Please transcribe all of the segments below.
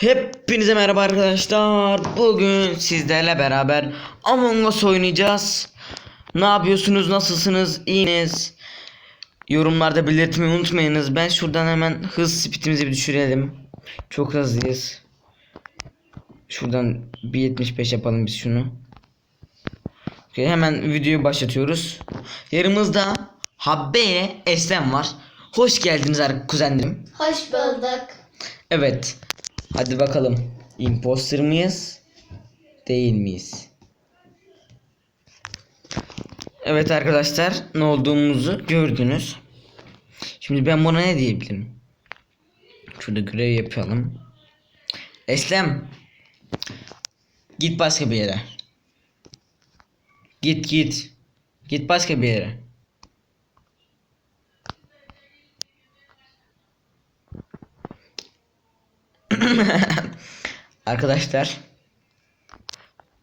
Hepinize merhaba arkadaşlar. Bugün sizlerle beraber Among Us oynayacağız. Ne yapıyorsunuz? Nasılsınız? İyiniz? Yorumlarda belirtmeyi unutmayınız. Ben şuradan hemen hız speedimizi bir düşürelim. Çok hızlıyız. Şuradan 1.75 yapalım biz şunu. Okey, hemen videoyu başlatıyoruz. Yanımızda Habbe ile Eslem var. Hoş geldiniz kuzenlerim. Hoş bulduk. Evet. Hadi bakalım. Imposter mıyız? Değil miyiz? Evet arkadaşlar ne olduğumuzu gördünüz. Şimdi ben buna ne diyebilirim? Şurada görev yapalım. Eslem. Git başka bir yere. Git git. Git başka bir yere. Arkadaşlar.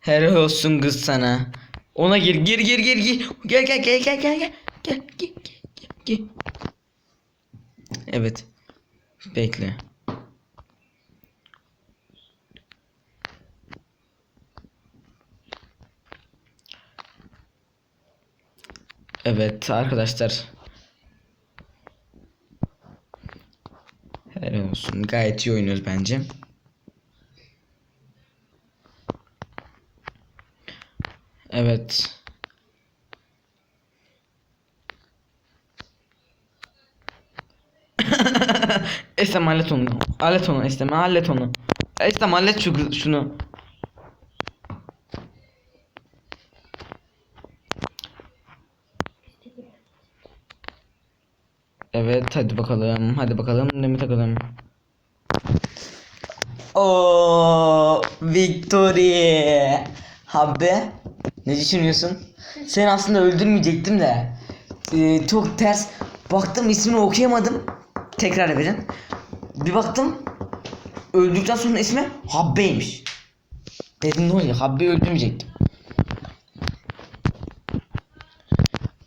Helal olsun kız sana. Ona gir gir gir gir gir. Gel gel gel gel gel gel. Gel gel gel gel. Evet. Bekle. Evet arkadaşlar. Helal olsun. Gayet iyi oynuyoruz bence. Evet. Estem hallet onu. Hallet onu Estem hallet onu. Estem hallet şu şunu. Evet hadi bakalım. Hadi bakalım ne mi takalım. Oo victory. Habbe ne düşünüyorsun? Sen aslında öldürmeyecektim de. Ee, çok ters. Baktım ismini okuyamadım. Tekrar verin. Bir baktım. Öldükten sonra ismi Habbe'ymiş. Dedim ne oluyor? Habbe'yi öldürmeyecektim.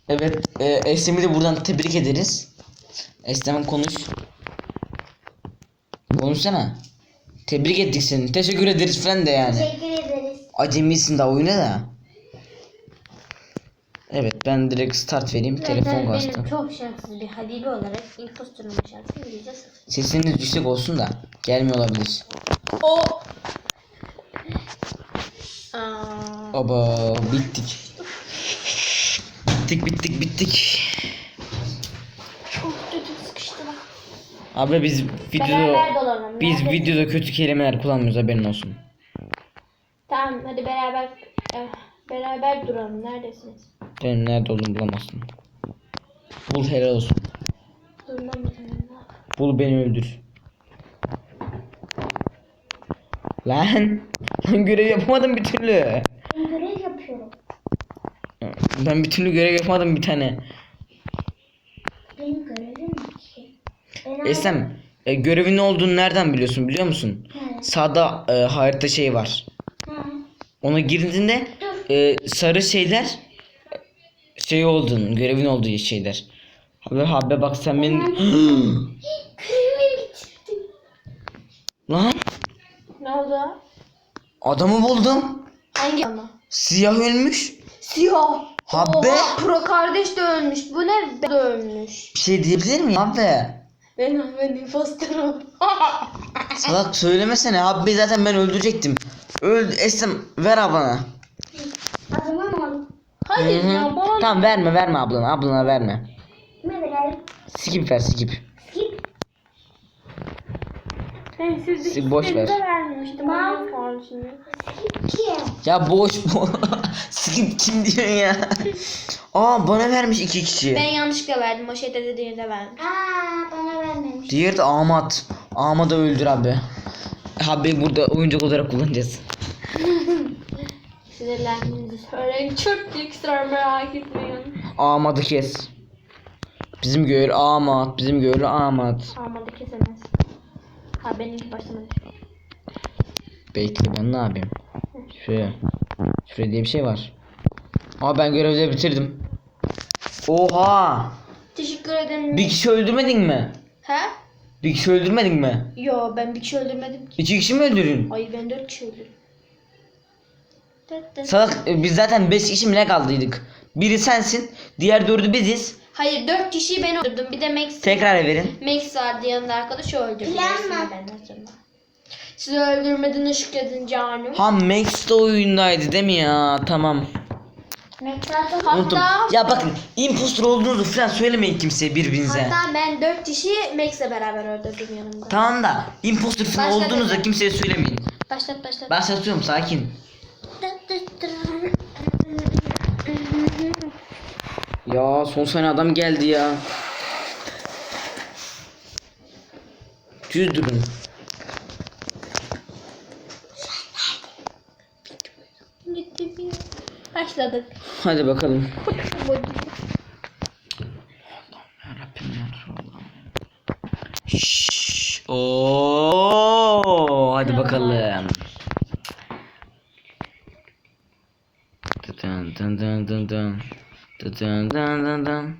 Evet, e, Eslem'i de buradan tebrik ederiz. Eslem konuş. Konuşsana. Tebrik ettik seni. Teşekkür ederiz falan de yani. Teşekkür ederiz. Acemisin daha oyuna da. Evet ben direkt start vereyim. Telefon Zaten bastı. benim çok şanssız bir Habibi olarak imposterın şansım yüzde sıfır. Sesiniz yüksek olsun da gelmiyor olabilir. O. Aa, Oba bittik. Bittik bittik bittik. çok kötü sıkıştı bak. Abi biz Beraber videoda dolanalım. biz videoda kötü kelimeler kullanmıyoruz haberin olsun. Tamam hadi beraber eh, beraber duralım. Neredesiniz? Benim nerede olduğumu bulamazsın. Bul helal olsun. Durmam lazım. Bul beni öldür. Lan. Lan görev yapamadım bir türlü. Ben görev yapıyorum. Ben bir türlü görev yapamadım bir tane. Benim görevim Ben Esem e, görevin ne olduğunu nereden biliyorsun biliyor musun? He. Sağda e, harita şey var. Ha. Ona girdiğinde e, sarı şeyler şey olduğunu, görevin olduğu şeyler. Abi abi bak sen bitirdim. lan Ne oldu? adamı buldum. Hangi ama? Siyah ölmüş. Siyah. Habbe. Oha, Pro kardeş de ölmüş. Bu ne? Ben de ölmüş. Bir şey diyebilir miyim abi? Ben ben imposterim. Salak söylemesene abi zaten ben öldürecektim. Öldü Esem ver ablana. Adamı mı? Hayır Hı hı. ya bana Tamam verme verme ablana ablana verme. ne verelim? Skip ver. Skip. Ben sizi Skip boş ver. vermemiştim. Ben şimdi. Skip kim? Ya boş bu. skip kim diyor ya? Aa bana vermiş iki kişi. Ben yanlışlıkla verdim. O şeyde dediğinde verdim. Aa bana vermemiş. Diğeri de Ahmet. Ahmet'i öldür abi. Abi burada oyuncak olarak kullanacağız. Sinirlendiğinizi söyleyin. Çok büyük sıra merak etmeyin. Ahmet'i kes. Bizim gör Ahmet. Bizim gör Ahmet. Almadı kesemez. Ha benimki başlamadı. Bekle ben ne yapayım? Şuraya. Şuraya diye bir şey var. Aa ben görevleri bitirdim. Oha! Teşekkür ederim. Bir kişi öldürmedin mi? He? Bir kişi öldürmedin mi? Yo ben bir kişi öldürmedim ki. İki kişi mi öldürdün? Hayır ben dört kişi öldürdüm. Salak e, biz zaten 5 kişi mi ne kaldıydık? Biri sensin, diğer dördü biziz. Hayır dört kişiyi ben öldürdüm. Bir de Max. Tekrar verin. Max vardı yanında arkadaş o öldürdü. Sonra. Sizi öldürmediğine şükredin canım. Ha Max de oyundaydı değil mi ya? Tamam. Unuttum. Hatta, Ya bakın impostor olduğunuzu falan söylemeyin kimseye birbirinize. hatta ben dört kişiyi Max'le beraber öldürdüm yanımda. Tamam da impostor falan Başla olduğunuzu dedi. kimseye söylemeyin. Başlat başlat. Başlatıyorum sakin. Ya son saniye adam geldi ya. Düz durun. Başladık. Hadi bakalım. Şşş. Oo, hadi bakalım. Dın dın dın dın dın. Dın dın dın dın.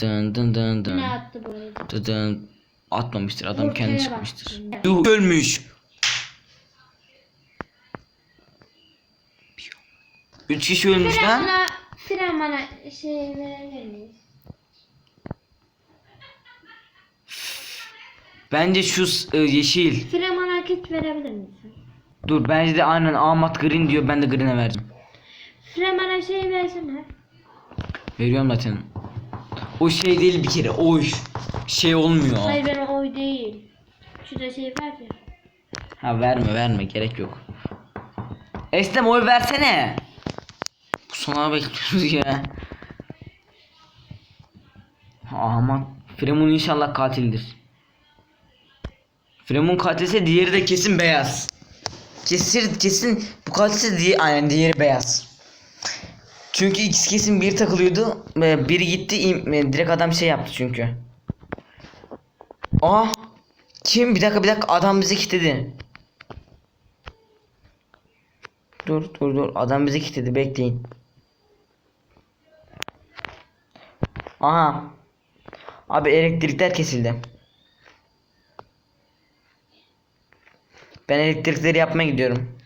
Dın dın dın dın. Ne attı buraya? Dın dın. Atmamıştır adam Ortaya kendi bak. çıkmıştır. Yuh ölmüş. Üç kişi ölmüş lan. Bana, Fren bana şey verebilir miyiz? Bence şu e, yeşil. Fren bana kit verebilir misin? Dur bence de aynen Ahmet Green diyor ben de Green'e verdim. Fren bana şey versene. Veriyorum zaten. O şey değil bir kere oy. Şey olmuyor. Hayır benim oy değil. Şurada şey var ya. Ha verme verme gerek yok. Estem oy versene. Bu sona bekliyoruz ya. Ahmet Fremon inşallah katildir. Fremon katilse diğeri de kesin beyaz. Kesin kesin bu katilse diye aynen diğeri beyaz. Çünkü ikisi kesin bir takılıyordu. Biri gitti e, direkt adam şey yaptı çünkü. Aa kim bir dakika bir dakika adam bizi kilitledi. Dur dur dur adam bizi kilitledi bekleyin. Aha. Abi elektrikler kesildi. Ben elektrikleri yapmaya gidiyorum.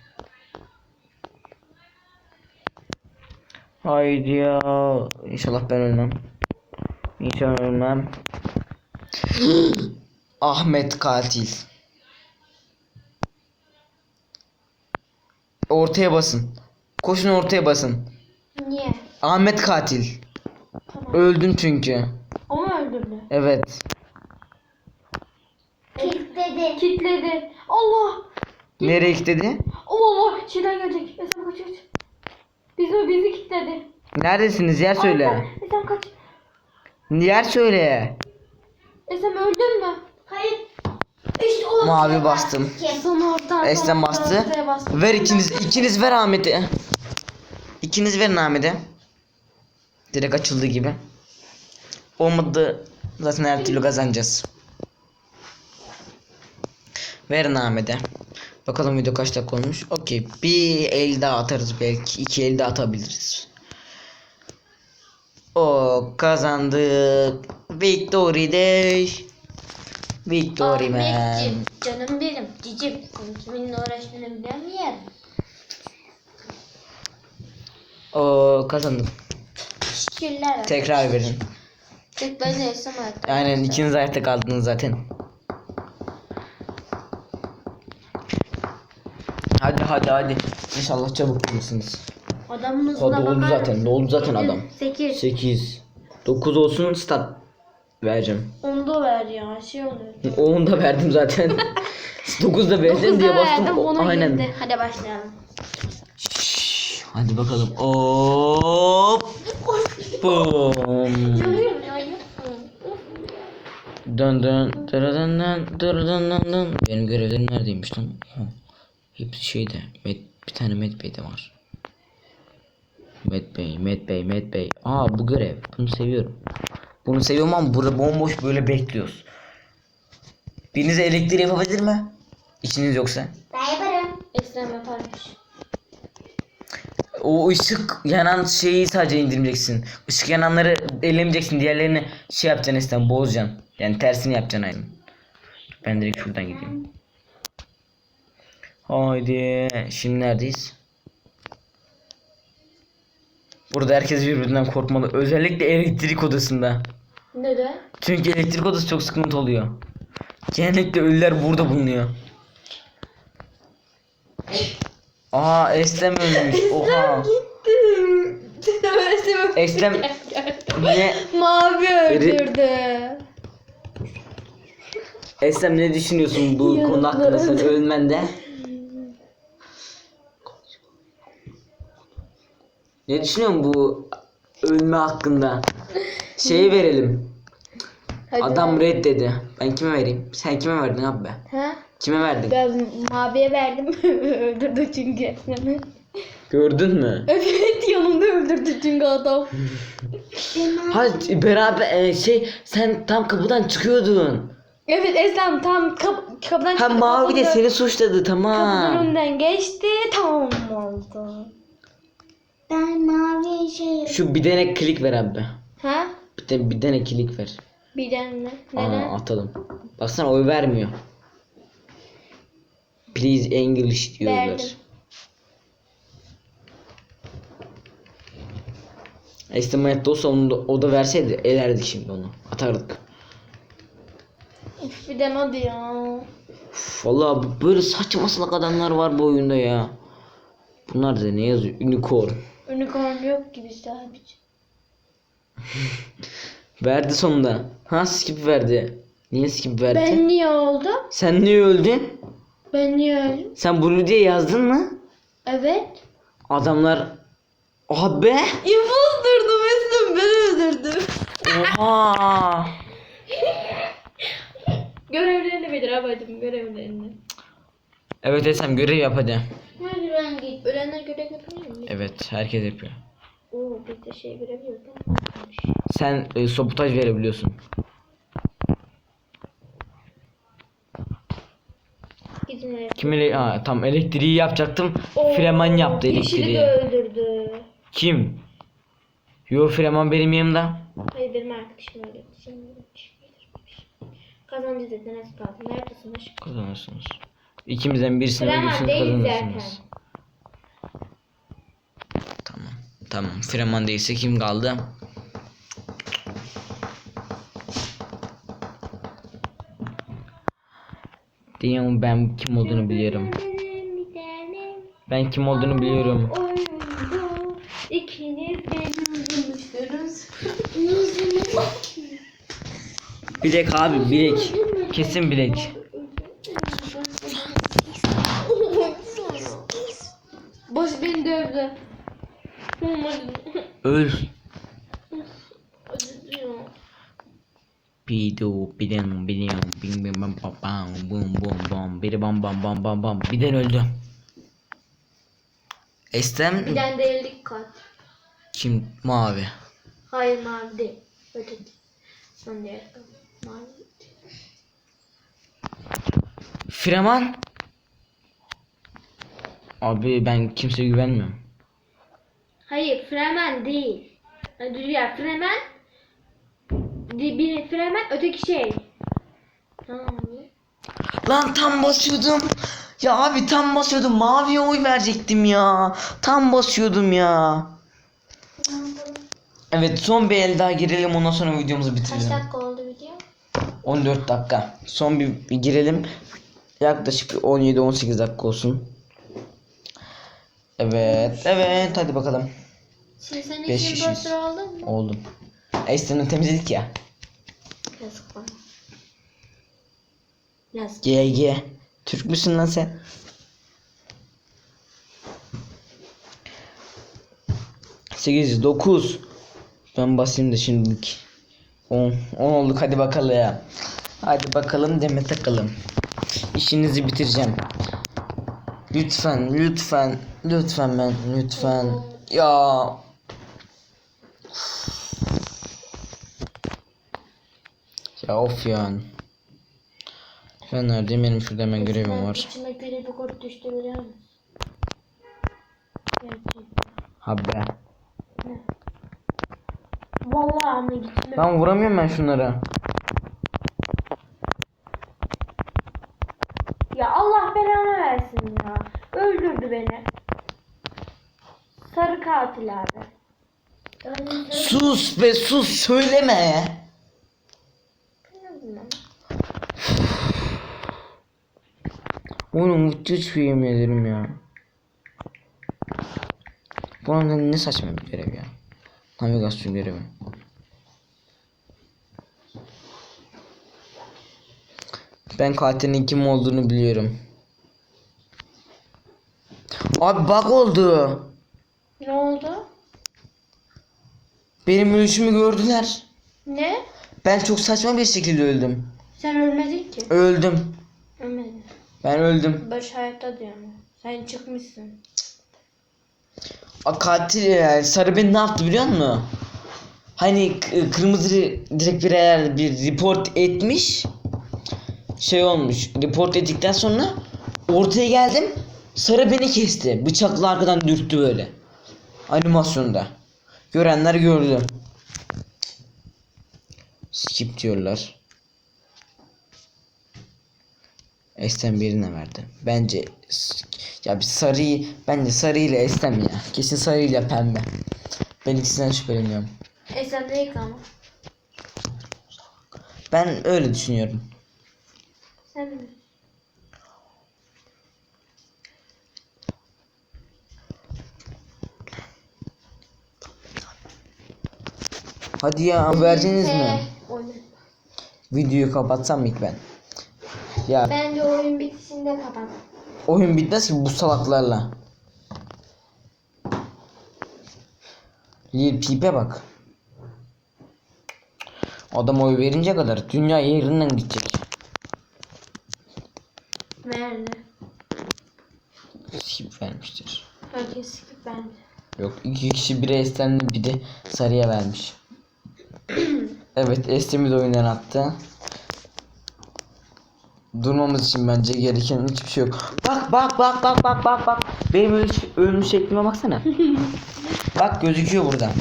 Haydi ya. İnşallah ben ölmem. İnşallah ölmem. Ahmet katil. Ortaya basın. Koşun ortaya basın. Niye? Ahmet katil. Tamam. Öldün çünkü. O mu öldürdü? Evet. Kitledi. Kitledi. Allah. Nereye kilitledi? Allah Allah. Şeyden gelecek. Esem kaç kaç. Bizi, bizi kitledi. Neredesiniz? Yer söyle. Esem, Esem kaç. Yer söyle. Esem öldün mü? Hayır. İşte o. Mavi bastım. Son orta. Eslem bastı. Ver ikiniz. ikiniz ver Ahmet'e. İkiniz verin Ahmet'e. Direkt açıldı gibi. Olmadı zaten her türlü kazanacağız. Verin Ahmet'e. Bakalım video kaç dakika olmuş. Okey. Bir el daha atarız belki. iki el daha atabiliriz. O kazandık. Victory day. Victory man. Ahmetciğim, canım benim, cicim. Kiminle uğraştığını bilen bir yer. O kazandım. Şükürler. Tekrar verin. Tek ben de artık. Aynen ikiniz ayakta kaldınız zaten. Hadi hadi hadi. İnşallah çabuk bulursunuz. Adamın hızına bakar Doldu zaten. Doldu zaten adam. 8. 8. 9 olsun stat vereceğim. 10'da ver ya şey oluyor. 10'u da verdim zaten. 9'da vereceğim 9'da diye bastım. verdim ona Aynen. girdi. Hadi başlayalım. Şşş, Hadi bakalım. Hop. Bum. Görüyorum ya yapmıyorum. Dön dön dön dön dön dön dön. Benim görevlerim neredeymiş lan? Ha. Hepsi şeyde. Met, bir tane Met Bey'de var. Bey, Met Bey. Aa bu görev. Bunu seviyorum. Bunu seviyorum ama burada bomboş böyle bekliyoruz. Biriniz elektriği yapabilir mi? İşiniz yoksa. Ben yaparım. Esrem yaparmış. O ışık yanan şeyi sadece indirmeyeceksin. Işık yananları ellemeyeceksin. Diğerlerini şey yapacaksın isten bozacaksın. Yani tersini yapacaksın aynen. Ben direkt şuradan gideyim. Haydi. Şimdi neredeyiz? Burada herkes birbirinden korkmalı. Özellikle elektrik odasında. Neden? Çünkü elektrik odası çok sıkıntı oluyor. Genellikle ölüler burada bulunuyor. Aa Eslem ölmüş. Oha. Gittim. Eslem ne? Mavi öldürdü. Eslem ne düşünüyorsun bu konu hakkında sen ölmende? Ne düşünüyorsun bu ölme hakkında? Şeyi verelim. Hadi Adam ver. red dedi. Ben kime vereyim? Sen kime verdin abi? Ha? Kime verdin? Ben maviye verdim. öldürdü çünkü. Gördün mü? evet yanımda öldürdü çünkü adam. Hadi beraber e, şey sen tam kapıdan çıkıyordun. Evet Eslem tam kap kapıdan Ha çıktı, mavi de kapının- seni suçladı Kapının tamam. önünden geçti tamam oldu. Ben mavi şey Şu bir tane klik ver abi. Ha? Bir tane, bir tane klik ver. Birden ne? Neden? Aa atalım. Baksana oy vermiyor. Please English diyorlar. Verdim. Estimated olsa onu da, o da verseydi elerdik şimdi onu. Atardık. Üf, birden hadi ya. Uf, Vallahi böyle saçma salak adamlar var bu oyunda ya. Bunlar da ne yazıyor? Unicorn. Unicorn yok gibi sadece. Verdi sonunda. Ha skip verdi. Niye skip verdi? Ben niye oldu? Sen niye öldün? Ben niye öldüm? Sen bunu diye yazdın mı? Evet. Adamlar Abi. Imposterdum Eslem ben öldürdüm. Oha. Görevlerini bilir abaydım görevlerini. Evet Esem görev yap hadi. Hadi ben git. Ölenler görev mu? Evet herkes yapıyor. Oo bir de şey yok. Sen e, sabotaj verebiliyorsun. Gidin oraya. Kim ele ha, tam elektriği yapacaktım. Freman yaptı Yeşili elektriği. de öldürdü. Kim? Yo Freman benim yanımda. Hayır benim arkadaşım öldürdü. Şimdi Kazanacağız dedi. Nasıl? Neredesin aşkım? Kazanırsınız. İkimizden birisini Freman değil kazanırsınız. zaten. Tamam. Freman değilse kim kaldı? Diyorum ben kim olduğunu biliyorum. Ben kim olduğunu biliyorum. Bilek abi bilek. Kesin bilek. Boş beni dövdü. Öl. Pido, bidem, bidem, bing bing bam bam bam, bum bum bum, biri bam bam bam bam bam. Biden öldü. Estem Bir tane değerlik kat. kim? Mavi. Hayır mavi değil. Öteki. Son diğer mavi. Freman. Abi ben kimseye güvenmiyorum. Hayır Fremen değil. Dur ya Fremen di- bir Fremen öteki şey. Tamam mı? Lan tam basıyordum. Ya abi tam basıyordum. Maviye oy verecektim ya. Tam basıyordum ya. Evet son bir el daha girelim ondan sonra videomuzu Kaç bitirelim. dakika oldu video? 14 dakika. Son bir, bir girelim. Yaklaşık bir 17-18 dakika olsun. Evet, evet hadi bakalım. Şimdi sen Beş hiç kişiyiz. impostor oldun mu? Oldum. Esten'i temizledik ya. Yazık bana. Yazık. GG. Türk müsün lan sen? Sekiz, dokuz. Ben basayım da şimdilik. 10. 10 olduk hadi bakalım ya. Hadi bakalım deme takalım. İşinizi bitireceğim. Lütfen, lütfen, lütfen ben, lütfen. Ya. Ya of ya. Ben neredeyim? Benim şurada hemen görevim var. Benim İçime görevi kod düştü biliyor musun? Habbe. Vallahi anne gitme. Lan vuramıyorum ben şunları. Ya Allah belanı versin ya. Öldürdü beni. Sarı katil abi. Sus be sus söyleme. Müthiş bir yemin ederim ya. Bu anda ne saçma bir görev ya. Navigasyon görevi. Ben katilin kim olduğunu biliyorum. Abi bug oldu. Ne oldu? Benim ölüşümü gördüler. Ne? Ben çok saçma bir şekilde öldüm. Sen ölmedin ki. Öldüm. Ben öldüm. Barış hayatta diyorum. Sen çıkmışsın. A katil yani sarı ben ne yaptı biliyor musun? Hani kırmızı direkt bir eğer bir report etmiş şey olmuş report ettikten sonra ortaya geldim sarı beni kesti bıçakla arkadan dürttü böyle animasyonda görenler gördü skip diyorlar Estem birine verdi. Bence ya bir sarıyı bence sarı ile Estem ya. Kesin sarı ile pembe. Ben ikisinden şüpheleniyorum. E de ilk ama. Ben öyle düşünüyorum. Sen mi? Hadi ya verdiniz mi? Oyun. Videoyu kapatsam ilk ben. Ya Bence oyun bitişinde kapat. oyun bitmez ki bu salaklarla. Lil Peep'e bak. Adam oy verince kadar dünya yerinden gidecek. Verdi. Skip vermiştir. Herkes skip verdi. Yok iki kişi biri Estem'de bir de Sarı'ya vermiş. evet Estem'i de oyundan attı. Durmamız için bence gereken hiçbir şey yok. Bak bak bak bak bak bak bak. Benim ölmüş, ölmüş şeklime baksana. bak gözüküyor burada.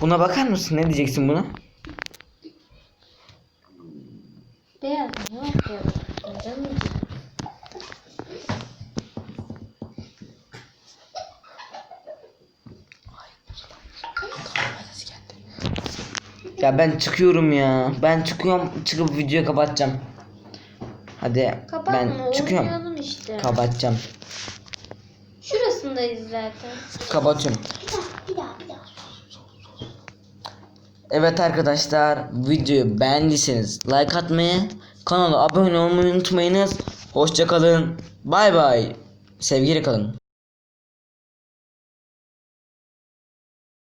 Buna bakar mısın? Ne diyeceksin buna? Beyaz mı? Ne yapıyor? Canım. Ya ben çıkıyorum ya. Ben çıkıyorum. Çıkıp videoyu kapatacağım. Hadi Kapatma ben çıkıyorum. oynayalım işte. Kapatacağım. Şurasındayız zaten. Kapatıyorum. Bir daha bir daha bir daha. Evet arkadaşlar videoyu beğendiyseniz like atmayı, kanala abone olmayı unutmayınız. Hoşça kalın. Bay bay. Sevgiyle kalın.